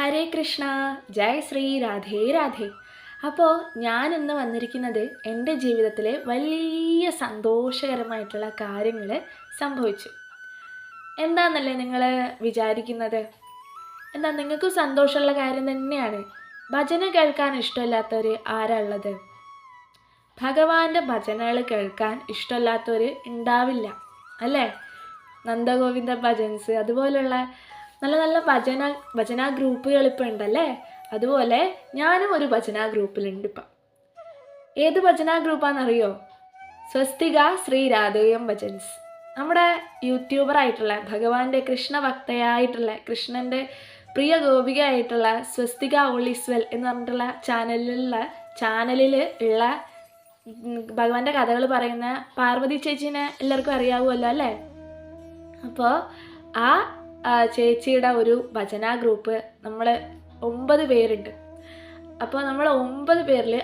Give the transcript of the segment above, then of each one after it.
ഹരേ കൃഷ്ണ ജയ ശ്രീ രാധേ രാധേ. അപ്പോൾ ഞാൻ ഇന്ന് വന്നിരിക്കുന്നത് എന്റെ ജീവിതത്തിലെ വലിയ സന്തോഷകരമായിട്ടുള്ള കാര്യങ്ങൾ സംഭവിച്ചു. എന്താണെന്നല്ലേ നിങ്ങൾ വിചാരിക്കുന്നത്? എന്താ നിങ്ങൾക്കും സന്തോഷമുള്ള കാര്യം തന്നെയാണ്. ഭജന കേൾക്കാൻ ഇഷ്ടമില്ലാത്തവർ ഉള്ളത് ഭഗവാന്റെ ഭജനകൾ കേൾക്കാൻ ഇഷ്ടമില്ലാത്തവർ ഉണ്ടാവില്ല അല്ലേ? നന്ദഗോവിന്ദ ഭജൻസ് അതുപോലുള്ള നല്ല നല്ല ഭജന ഭജന ഗ്രൂപ്പുകൾ ഇപ്പം ഉണ്ടല്ലേ? അതുപോലെ ഞാനും ഒരു ഭജന ഗ്രൂപ്പിലുണ്ട് ഇപ്പം. ഏത് ഭജന ഗ്രൂപ്പാണെന്നറിയോ സ്വസ്തിക ശ്രീ രാധേയം ഭജൻസ്. നമ്മുടെ യൂട്യൂബർ ആയിട്ടുള്ള ഭഗവാന്റെ കൃഷ്ണ ഭക്തയായിട്ടുള്ള കൃഷ്ണന്റെ പ്രിയ ഗോപികയായിട്ടുള്ള സ്വസ്തിക ഓളിസ്വൽ എന്ന് പറഞ്ഞിട്ടുള്ള ചാനലിലുള്ള ചാനലിൽ ഉള്ള ഭഗവാന്റെ കഥകൾ പറയുന്ന പാർവതി ചേച്ചീനെ എല്ലാവർക്കും അറിയാവുമല്ലോ അല്ലേ? അപ്പോൾ ആ, ചേച്ചിയുടെ ഒരു ഭജന ഗ്രൂപ്പ് നമ്മൾ ഒമ്പത് പേരുണ്ട്. അപ്പോൾ നമ്മൾ ഒമ്പത് പേരിൽ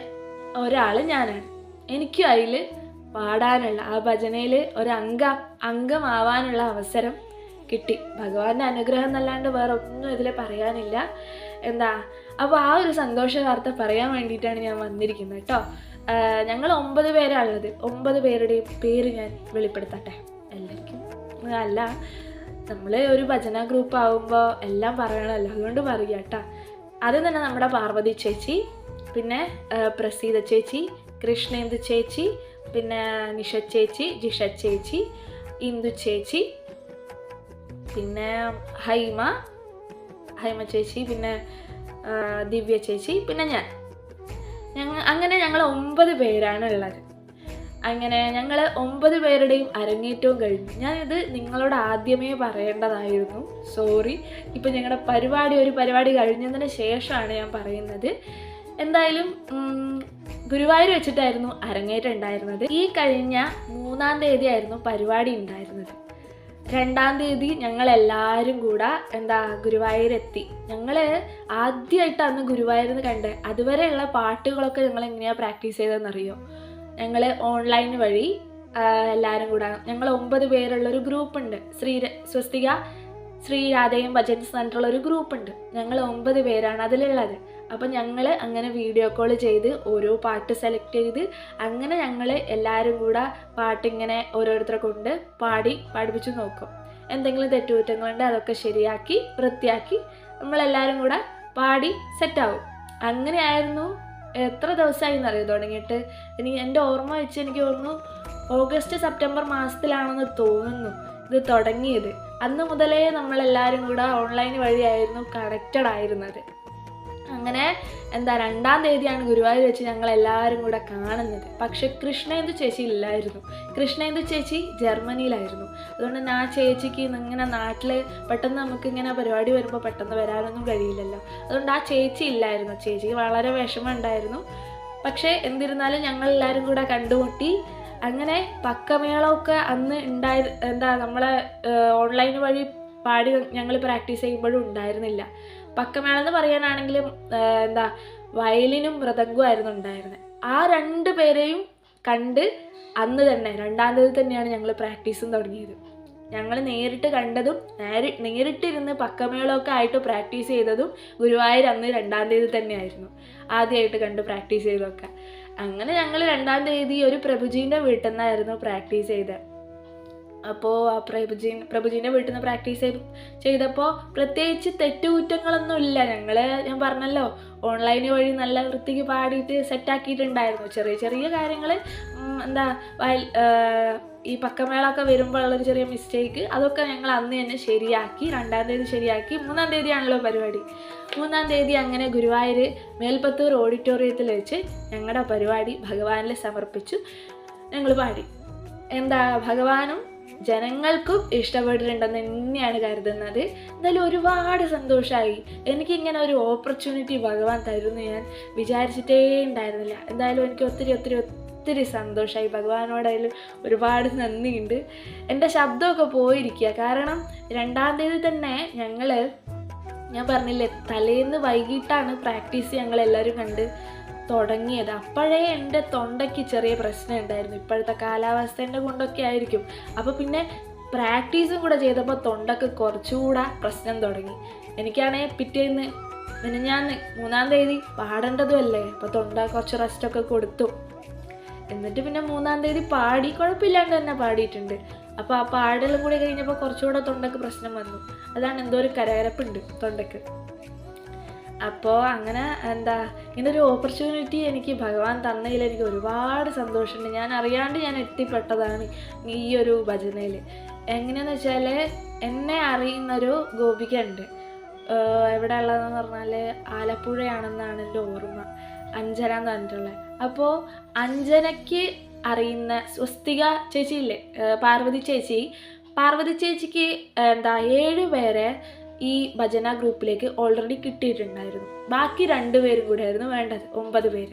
ഒരാൾ ഞാനാണ്. എനിക്കും അതിൽ പാടാനുള്ള ആ ഭജനയിൽ ഒരു അംഗ അംഗമാവാനുള്ള അവസരം കിട്ടി. ഭഗവാന്റെ അനുഗ്രഹം എന്നല്ലാണ്ട് വേറെ ഒന്നും ഇതിൽ പറയാനില്ല. എന്താ? അപ്പോൾ ആ ഒരു സന്തോഷ വാർത്ത പറയാൻ വേണ്ടിയിട്ടാണ് ഞാൻ വന്നിരിക്കുന്നത് കേട്ടോ. ഞങ്ങൾ ഒമ്പത് പേരാണുള്ളത്. ഒമ്പത് പേരുടെയും പേര് ഞാൻ വെളിപ്പെടുത്തട്ടെ. എല്ലാവർക്കും. അല്ല നമ്മൾ ഒരു ഭജന ഗ്രൂപ്പ് ആകുമ്പോൾ എല്ലാം പറയണമല്ലോ അതുകൊണ്ട് പറയുക കേട്ടോ. അത് തന്നെ നമ്മുടെ പാർവതി ചേച്ചി പിന്നെ പ്രസീത ചേച്ചി കൃഷ്ണേന്ദു ചേച്ചി പിന്നെ നിഷ ചേച്ചി ജിഷ ചേച്ചി ഇന്ദു ചേച്ചി പിന്നെ ഹൈമ ഹൈമ ചേച്ചി പിന്നെ ദിവ്യ ചേച്ചി പിന്നെ ഞാൻ. ഞങ്ങൾ അങ്ങനെ ഞങ്ങൾ ഒമ്പത് പേരാണ് ഉള്ളത്. അങ്ങനെ ഞങ്ങൾ ഒമ്പത് പേരുടെയും അരങ്ങേറ്റവും കഴിഞ്ഞു ഞാനിത് നിങ്ങളോട് ആദ്യമേ പറയേണ്ടതായിരുന്നു. സോറി ഇപ്പം ഞങ്ങളുടെ പരിപാടി ഒരു പരിപാടി കഴിഞ്ഞതിന് ശേഷമാണ് ഞാൻ പറയുന്നത്. എന്തായാലും ഗുരുവായൂർ വെച്ചിട്ടായിരുന്നു അരങ്ങേറ്റം ഉണ്ടായിരുന്നത്. ഈ കഴിഞ്ഞ മൂന്നാം തീയതി ആയിരുന്നു പരിപാടി ഉണ്ടായിരുന്നത്. രണ്ടാം തീയതി ഞങ്ങളെല്ലാവരും കൂടെ എന്താ ഗുരുവായൂരെത്തി. ഞങ്ങൾ ആദ്യമായിട്ടാണ് അന്ന് എന്ന് കണ്ടത് അതുവരെയുള്ള പാട്ടുകളൊക്കെ ഞങ്ങൾ എങ്ങനെയാണ് പ്രാക്ടീസ് ചെയ്തതെന്നറിയോ? ഞങ്ങൾ ഓൺലൈൻ വഴി എല്ലാവരും കൂടെ. ഞങ്ങൾ ഒമ്പത് പേരുള്ളൊരു ഗ്രൂപ്പ് ഉണ്ട്. ശ്രീ സ്വസ്തിക ശ്രീ രാധയും ഭജൻസ് പറഞ്ഞിട്ടുള്ള ഒരു ഗ്രൂപ്പ് ഉണ്ട്. ഞങ്ങൾ ഒമ്പത് പേരാണ് അതിലുള്ളത്. അപ്പം ഞങ്ങൾ അങ്ങനെ വീഡിയോ കോൾ ചെയ്ത് ഓരോ പാട്ട് സെലക്ട് ചെയ്ത് അങ്ങനെ ഞങ്ങൾ എല്ലാവരും കൂടെ പാട്ടിങ്ങനെ ഓരോരുത്തരെ കൊണ്ട് പാടി പാടിപ്പിച്ച് നോക്കും. എന്തെങ്കിലും തെറ്റുകുറ്റങ്ങളുണ്ട് അതൊക്കെ ശരിയാക്കി വൃത്തിയാക്കി നമ്മളെല്ലാവരും കൂടെ പാടി സെറ്റാവും അങ്ങനെയായിരുന്നു എത്ര ദിവസമായി എന്നറിയോ തുടങ്ങിയിട്ട്. ഇനി എന്റെ ഓർമ്മ വെച്ച് എനിക്ക് തോന്നുന്നു ഓഗസ്റ്റ് സെപ്റ്റംബർ മാസത്തിലാണെന്ന് തോന്നുന്നു ഇത് തുടങ്ങിയത്. അന്ന് മുതലേ നമ്മളെല്ലാവരും കൂടെ ഓൺലൈൻ വഴിയായിരുന്നു കണക്റ്റഡ് ആയിരുന്നത്. അങ്ങനെ എന്താ രണ്ടാം തീയതിയാണ് ഗുരുവായൂർ വെച്ച് ഞങ്ങൾ എല്ലാവരും കൂടെ കാണുന്നത്. പക്ഷെ കൃഷ്ണേന്ദു ചേച്ചി ഇല്ലായിരുന്നു. കൃഷ്ണേന്ദു ചേച്ചി ജർമ്മനിയിലായിരുന്നു. അതുകൊണ്ട് ആ ചേച്ചിക്ക് ഇങ്ങനെ നാട്ടിൽ പെട്ടെന്ന് നമുക്ക് ഇങ്ങനെ പരിപാടി വരുമ്പോൾ പെട്ടെന്ന് വരാനൊന്നും കഴിയില്ലല്ലോ. അതുകൊണ്ട് ആ ചേച്ചി ഇല്ലായിരുന്നു. ചേച്ചിക്ക് വളരെ വിഷമമുണ്ടായിരുന്നു. പക്ഷേ എന്നിരുന്നാലും ഞങ്ങൾ എല്ലാവരും കൂടെ കണ്ടുമുട്ടി. അങ്ങനെ പക്കമേളമൊക്കെ അന്ന് ഉണ്ടായി എന്താ നമ്മളെ ഓൺലൈൻ വഴി പാടി ഞങ്ങൾ പ്രാക്ടീസ് ചെയ്യുമ്പോഴും ഉണ്ടായിരുന്നില്ല. പക്കമേളം എന്ന് പറയാനാണെങ്കിലും എന്താ വയലിനും മൃതങ്കും ആയിരുന്നു ഉണ്ടായിരുന്നത് ആ രണ്ട് പേരെയും കണ്ട് അന്ന് തന്നെ രണ്ടാം തീയതി തന്നെയാണ് ഞങ്ങൾ പ്രാക്ടീസും തുടങ്ങിയത്. ഞങ്ങൾ നേരിട്ട് കണ്ടതും നേരി നേരിട്ടിരുന്ന് പക്കമേളമൊക്കെ ആയിട്ട് പ്രാക്ടീസ് ചെയ്തതും ഗുരുവായൂർ അന്ന് രണ്ടാം തീയതി തന്നെയായിരുന്നു ആദ്യമായിട്ട് കണ്ട് പ്രാക്ടീസ് ചെയ്തതൊക്കെ. അങ്ങനെ ഞങ്ങൾ രണ്ടാം തീയതി ഒരു പ്രഭുജീന്റെ വീട്ടിൽ നിന്നായിരുന്നു പ്രാക്ടീസ് ചെയ്തത് അപ്പോൾ ആ പ്രഭുജി പ്രഭുജീന്റെ വീട്ടിൽ നിന്ന് പ്രാക്ടീസ് ചെയ്ത് ചെയ്തപ്പോൾ പ്രത്യേകിച്ച് തെറ്റുകുറ്റങ്ങളൊന്നും ഇല്ല. ഞങ്ങൾ ഞാൻ പറഞ്ഞല്ലോ ഓൺലൈൻ വഴി നല്ല വൃത്തിക്ക് പാടിയിട്ട് സെറ്റാക്കിയിട്ടുണ്ടായിരുന്നു ചെറിയ ചെറിയ കാര്യങ്ങൾ എന്താ ഈ പക്കമേളൊക്കെ വരുമ്പോഴുള്ളൊരു ചെറിയ മിസ്റ്റേക്ക് അതൊക്കെ ഞങ്ങൾ അന്ന് തന്നെ ശരിയാക്കി രണ്ടാം തീയതി ശരിയാക്കി. മൂന്നാം തീയതിയാണല്ലോ പരിപാടി. മൂന്നാം തീയതി അങ്ങനെ ഗുരുവായൂർ മേൽപ്പത്തൂർ ഓഡിറ്റോറിയത്തിൽ വെച്ച് ഞങ്ങളുടെ പരിപാടി ഭഗവാനിൽ സമർപ്പിച്ചു. ഞങ്ങൾ പാടി. എന്താ ഭഗവാനും ജനങ്ങൾക്കും ഇഷ്ടപ്പെട്ടിട്ടുണ്ടെന്ന് തന്നെയാണ് കരുതുന്നത്. എന്തായാലും ഒരുപാട് സന്തോഷമായി എനിക്കിങ്ങനെ ഒരു ഓപ്പർച്യൂണിറ്റി ഭഗവാൻ തരുമെന്ന് ഞാൻ വിചാരിച്ചിട്ടേ ഉണ്ടായിരുന്നില്ല. എന്തായാലും എനിക്ക് ഒത്തിരി ഒത്തിരി ഒത്തിരി സന്തോഷമായി ഭഗവാനോടായാലും ഒരുപാട് നന്ദിയുണ്ട്. എന്റെ ശബ്ദമൊക്കെ പോയിരിക്കുക. കാരണം രണ്ടാം തീയതി തന്നെ ഞങ്ങൾ ഞാൻ പറഞ്ഞില്ലേ തലേന്ന് വൈകിട്ടാണ് പ്രാക്ടീസ് ഞങ്ങൾ എല്ലാവരും കണ്ട് തുടങ്ങിയത്. അപ്പോഴേ എന്റെ തൊണ്ടയ്ക്ക് ചെറിയ പ്രശ്നം ഉണ്ടായിരുന്നു. ഇപ്പോഴത്തെ കാലാവസ്ഥേന്റെ കൊണ്ടൊക്കെ ആയിരിക്കും. അപ്പോൾ പിന്നെ പ്രാക്ടീസും കൂടെ ചെയ്തപ്പോൾ തൊണ്ടക്ക് കുറച്ചുകൂടെ പ്രശ്നം തുടങ്ങി. എനിക്കാണേ പിറ്റേന്ന് പിന്നെ ഞാൻ മൂന്നാം തീയതി പാടേണ്ടതുമല്ലേ അപ്പോൾ തൊണ്ട കുറച്ച് റെസ്റ്റൊക്കെ കൊടുത്തു. എന്നിട്ട് പിന്നെ മൂന്നാം തീയതി പാടി കുഴപ്പമില്ലാണ്ട് തന്നെ പാടിയിട്ടുണ്ട്. അപ്പോൾ ആ പാടലും കൂടി കഴിഞ്ഞപ്പോൾ കുറച്ചുകൂടെ തൊണ്ടക്ക് പ്രശ്നം വന്നു. അതാണ് എന്തോ ഒരു കരകരപ്പുണ്ട് തൊണ്ടക്ക്. അപ്പോൾ അങ്ങനെ എന്താ ഇങ്ങനെ ഒരു ഓപ്പർച്യൂണിറ്റി എനിക്ക് ഭഗവാൻ തന്നതിൽ എനിക്ക് ഒരുപാട് സന്തോഷമുണ്ട്. ഞാൻ അറിയാണ്ട് ഞാൻ എത്തിപ്പെട്ടതാണ് ഈ ഒരു ഭജനയിൽ. എങ്ങനെയാന്ന് വെച്ചാൽ എന്നെ അറിയുന്നൊരു ഗോപിക ഉണ്ട് എവിടെ ഉള്ളതെന്ന് പറഞ്ഞാൽ ആലപ്പുഴയാണെന്നാണ് എന്റെ ഓർമ്മ. അഞ്ജന എന്ന് പറഞ്ഞിട്ടുള്ളത് അപ്പോൾ അഞ്ജനയ്ക്ക് അറിയുന്ന സ്വസ്തിക ചേച്ചി ഇല്ലേ പാർവതി ചേച്ചി. പാർവതി ചേച്ചിക്ക് എന്താ ഏഴ് പേരെ ഈ ഭജന ഗ്രൂപ്പിലേക്ക് ഓൾറെഡി കിട്ടിയിട്ടുണ്ടായിരുന്നു. ബാക്കി രണ്ട് പേരും കൂടെ ആയിരുന്നു വേണ്ടത് ഒമ്പത് പേര്.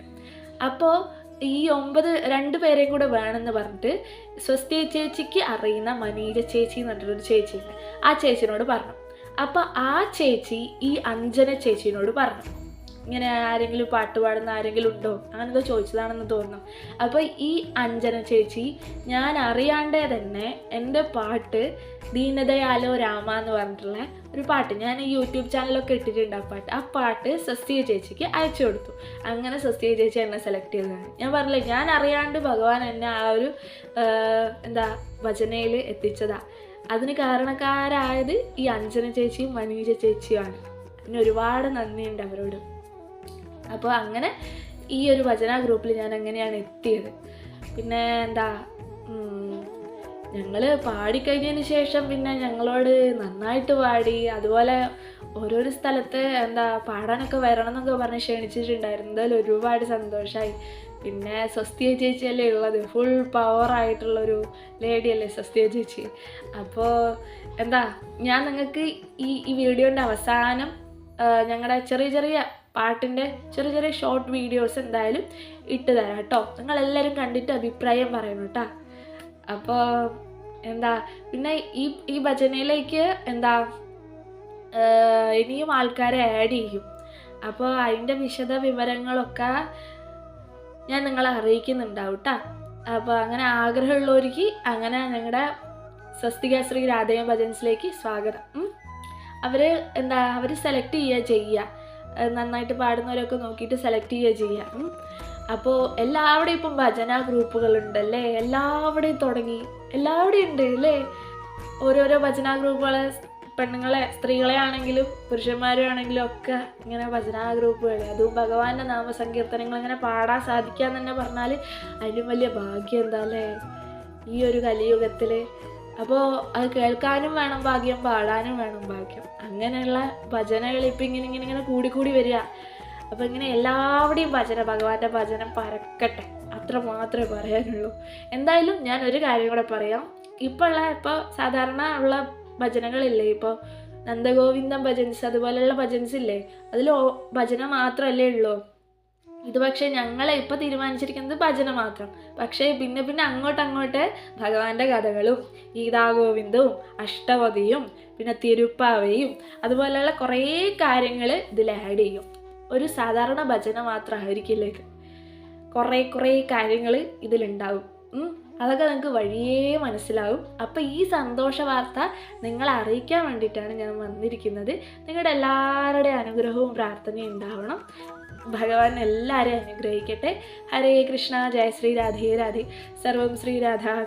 അപ്പോൾ ഈ ഒമ്പത് രണ്ട് പേരെയും കൂടെ വേണമെന്ന് പറഞ്ഞിട്ട് സ്വസ്തി ചേച്ചിക്ക് അറിയുന്ന മനീജ ചേച്ചി എന്ന് പറഞ്ഞിട്ടൊരു ചേച്ചിയുണ്ട് ആ ചേച്ചിനോട് പറഞ്ഞു. അപ്പോൾ ആ ചേച്ചി ഈ അഞ്ജന ചേച്ചിനോട് പറഞ്ഞു. ഇങ്ങനെ ആരെങ്കിലും പാട്ട് പാടുന്ന ആരെങ്കിലും ഉണ്ടോ? അങ്ങനെന്തോ ചോദിച്ചതാണെന്ന് തോന്നുന്നു. അപ്പോൾ ഈ അഞ്ജന ചേച്ചി ഞാൻ അറിയാണ്ടേ തന്നെ എന്റെ പാട്ട് ദീനദയാലോ രാമ എന്ന് പറഞ്ഞിട്ടുള്ള ഒരു പാട്ട്. ഞാൻ യൂട്യൂബ് ചാനലൊക്കെ ഇട്ടിട്ടുണ്ട് ആ പാട്ട്. ആ പാട്ട് സസ്യ ചേച്ചിക്ക് അയച്ചു കൊടുത്തു. അങ്ങനെ സസ്യ ചേച്ചി എന്നെ സെലക്ട് ചെയ്തതാണ്. ഞാൻ പറഞ്ഞില്ലേ ഞാൻ അറിയാണ്ട് ഭഗവാൻ എന്നെ ആ ഒരു എന്താ ഭജനയിൽ എത്തിച്ചതാ. അതിന് കാരണക്കാരായത് ഈ അഞ്ജന ചേച്ചിയും മനീജ ചേച്ചിയുമാണ്. പിന്നെ ഒരുപാട് നന്ദിയുണ്ട് അവരോട്. അപ്പോൾ അങ്ങനെ ഈ ഒരു ഭജന ഗ്രൂപ്പിൽ ഞാൻ അങ്ങനെയാണ് എത്തിയത്. പിന്നെ എന്താ ഞങ്ങൾ പാടിക്കഴിഞ്ഞതിന് ശേഷം പിന്നെ ഞങ്ങളോട് നന്നായിട്ട് പാടി അതുപോലെ ഓരോരോ സ്ഥലത്ത് എന്താ പാടാനൊക്കെ വരണം എന്നൊക്കെ പറഞ്ഞ് ക്ഷണിച്ചിട്ടുണ്ടായിരുന്നു. എന്തായാലും ഒരുപാട് സന്തോഷമായി പിന്നെ സ്വസ്തിയ ചേച്ചിയല്ലേ ഉള്ളത്? ഫുൾ പവർ പവറായിട്ടുള്ളൊരു ലേഡിയല്ലേ സ്വസ്തിയ ചേച്ചി. അപ്പോൾ എന്താ ഞാൻ നിങ്ങൾക്ക് ഈ ഈ വീഡിയോന്റെ അവസാനം ഞങ്ങളുടെ ചെറിയ ചെറിയ പാട്ടിന്റെ ചെറിയ ചെറിയ ഷോർട്ട് വീഡിയോസ് എന്തായാലും ഇട്ട് തരാം കേട്ടോ. നിങ്ങളെല്ലാവരും കണ്ടിട്ട് അഭിപ്രായം പറയണം കേട്ടോ. അപ്പോൾ എന്താ പിന്നെ ഈ ഈ ഭജനയിലേക്ക് എന്താ ഇനിയും ആൾക്കാരെ ആഡ് ചെയ്യും. അപ്പോൾ അതിന്റെ വിശദ വിവരങ്ങളൊക്കെ ഞാൻ നിങ്ങളെ അറിയിക്കുന്നുണ്ടാവും കേട്ടോ അപ്പോൾ അങ്ങനെ ആഗ്രഹമുള്ളവർക്ക് അങ്ങനെ ഞങ്ങളുടെ സ്വസ്തിക ശ്രീ രാധേയ ഭജൻസിലേക്ക് സ്വാഗതം. അവർ എന്താ അവർ സെലക്ട് ചെയ്യുക ചെയ്യുക. നന്നായിട്ട് പാടുന്നവരൊക്കെ നോക്കിയിട്ട് സെലക്ട് ചെയ്യുക ചെയ്യുക. അപ്പോൾ എല്ലാവിടെയും ഇപ്പം ഭജന ഗ്രൂപ്പുകളുണ്ട് അല്ലേ എല്ലാവിടെയും തുടങ്ങി. എല്ലാവിടെയും ഉണ്ട് അല്ലേ? ഓരോരോ ഭജന ഗ്രൂപ്പുകളെ പെണ്ണുങ്ങളെ സ്ത്രീകളെ ആണെങ്കിലും പുരുഷന്മാരെ ആണെങ്കിലും ഒക്കെ ഇങ്ങനെ ഭജന ഗ്രൂപ്പുകൾ അതും ഭഗവാന്റെ നാമസങ്കീർത്തനങ്ങൾ ഇങ്ങനെ പാടാൻ സാധിക്കുക എന്ന് തന്നെ പറഞ്ഞാൽ അതിലും വലിയ ഭാഗ്യം എന്താ അല്ലേ? ഈ ഒരു കലിയുഗത്തിൽ അപ്പോൾ അത് കേൾക്കാനും വേണം ഭാഗ്യം പാടാനും വേണം ഭാഗ്യം. അങ്ങനെയുള്ള ഭജനകൾ ഇപ്പം ഇങ്ങനെ ഇങ്ങനെ ഇങ്ങനെ കൂടിക്കൂടി വരിക. അപ്പോൾ ഇങ്ങനെ എല്ലാവരുടെയും ഭജന ഭഗവാന്റെ ഭജനം പരക്കട്ടെ. അത്ര മാത്രമേ പറയാനുള്ളൂ. എന്തായാലും ഞാൻ ഒരു കാര്യം കൂടെ പറയാം. ഇപ്പോൾ ഉള്ള ഇപ്പോൾ സാധാരണ ഉള്ള ഭജനകളില്ലേ? ഇപ്പോൾ നന്ദഗോവിന്ദം ഭജൻസ് അതുപോലെയുള്ള ഭജൻസ് ഇല്ലേ അതിൽ ഭജന മാത്രമല്ലേ ഉള്ളൂ. ഇത് പക്ഷേ ഞങ്ങൾ ഇപ്പോൾ തീരുമാനിച്ചിരിക്കുന്നത് ഭജന മാത്രം. പക്ഷേ പിന്നെ പിന്നെ അങ്ങോട്ട് അങ്ങോട്ട് ഭഗവാന്റെ കഥകളും ഗീതാഗോവിന്ദവും അഷ്ടപതിയും പിന്നെ തിരുപ്പാവയും അതുപോലെയുള്ള കുറേ കാര്യങ്ങൾ ഇതിൽ ആഡ് ചെയ്യും. ഒരു സാധാരണ ഭജന മാത്രമായിരിക്കില്ല ഇത്? കുറേ കുറേ കാര്യങ്ങൾ ഇതിലുണ്ടാവും. അതൊക്കെ നിങ്ങൾക്ക് വഴിയേ മനസ്സിലാവും. അപ്പോൾ ഈ സന്തോഷ വാർത്ത നിങ്ങളെ അറിയിക്കാൻ വേണ്ടിയിട്ടാണ് ഞാൻ വന്നിരിക്കുന്നത്. നിങ്ങളുടെ എല്ലാവരുടെയും അനുഗ്രഹവും പ്രാർത്ഥനയും ഉണ്ടാവണം. ഭഗവാൻ എല്ലാവരെയും അനുഗ്രഹിക്കട്ടെ. ഹരേ കൃഷ്ണ ജയ ശ്രീ രാധേ രാധേ. സർവം ശ്രീ രാധാ